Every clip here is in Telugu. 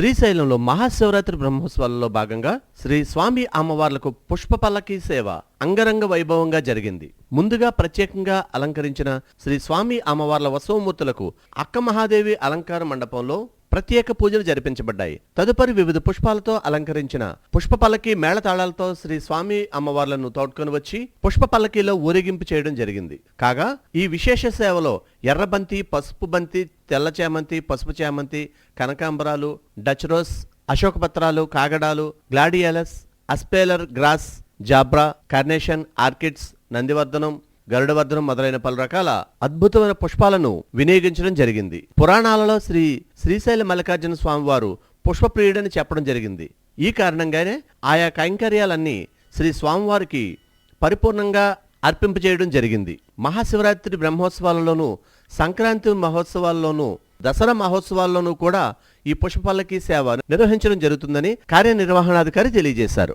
శ్రీశైలంలో మహాశివరాత్రి బ్రహ్మోత్సవాలలో భాగంగా శ్రీ స్వామి అమ్మవార్లకు పుష్ప పల్లకి సేవ అంగరంగ వైభవంగా జరిగింది. ముందుగా ప్రత్యేకంగా అలంకరించిన శ్రీ స్వామి అమ్మవార్ల వసవమూర్తులకు అక్క మహాదేవి అలంకార మండపంలో ప్రత్యేక పూజలు జరిపించబడ్డాయి. తదుపరి వివిధ పుష్పాలతో అలంకరించిన పుష్ప పల్లకి మేళతాళాలతో శ్రీ స్వామి అమ్మవార్లను తోడ్కొని వచ్చి పుష్ప పల్లకీలో ఊరేగింపు చేయడం జరిగింది. కాగా ఈ విశేష సేవలో ఎర్రబంతి పసుపు బంతి తెల్ల చేమంతి పసుపు చేమంతి కనకాంబరాలు డచ్ రోస్ అశోకపత్రాలు కాగడాలు గ్లాడియలస్ అస్పేలర్ గ్రాస్ జాబ్రా కార్నేషన్ ఆర్కిడ్స్ నందివర్ధనం గరుడవర్ధనం మొదలైన పలు రకాల అద్భుతమైన పుష్పాలను వినియోగించడం జరిగింది. పురాణాలలో శ్రీ శ్రీశైల మల్లికార్జున స్వామివారు పుష్పప్రియుడని చెప్పడం జరిగింది. ఈ కారణంగానే ఆయా కైంకర్యాలన్నీ శ్రీ స్వామివారికి పరిపూర్ణంగా అర్పింపజేయడం జరిగింది. మహాశివరాత్రి బ్రహ్మోత్సవాలలోనూ సంక్రాంతి మహోత్సవాల్లోనూ దసరా మహోత్సవాల్లోనూ కూడా ఈ పుష్పపల్లకి సేవ నిర్వహించడం జరుగుతుందని కార్యనిర్వహణాధికారి తెలియజేశారు.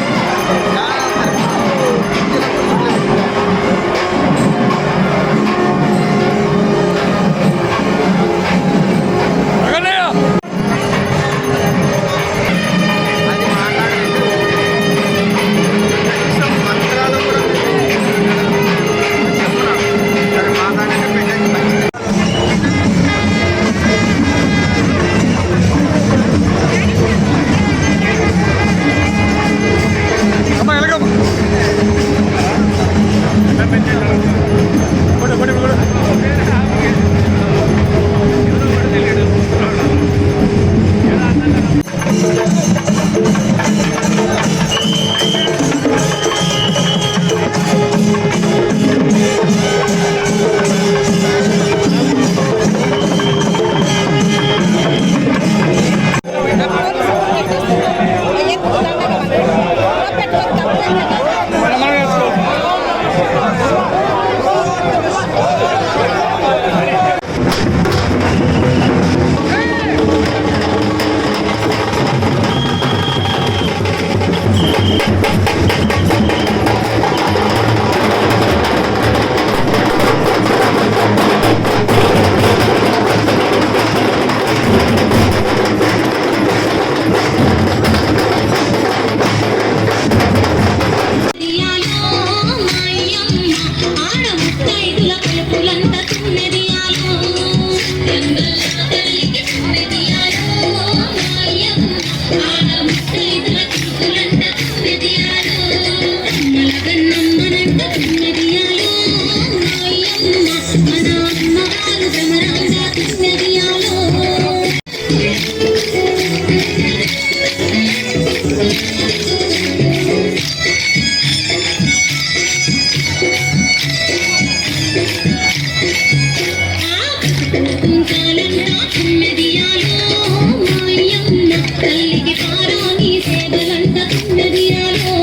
మాయమ్మ తల్లికి పారాని సేవలంట తుమ్మెదియాలో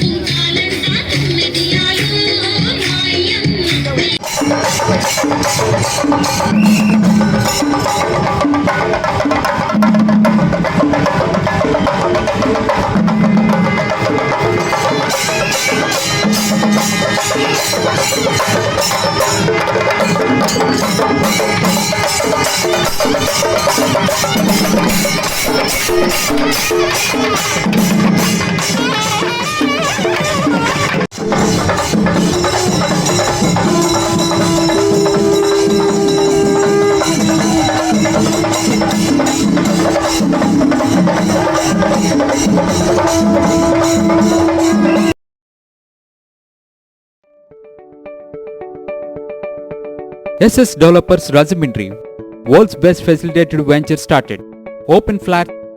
కుంకాలంతా తుమ్మెదియాలో మాయమ్మ. SS Developers Rajamindri, world's best facilitated venture started. Open flat,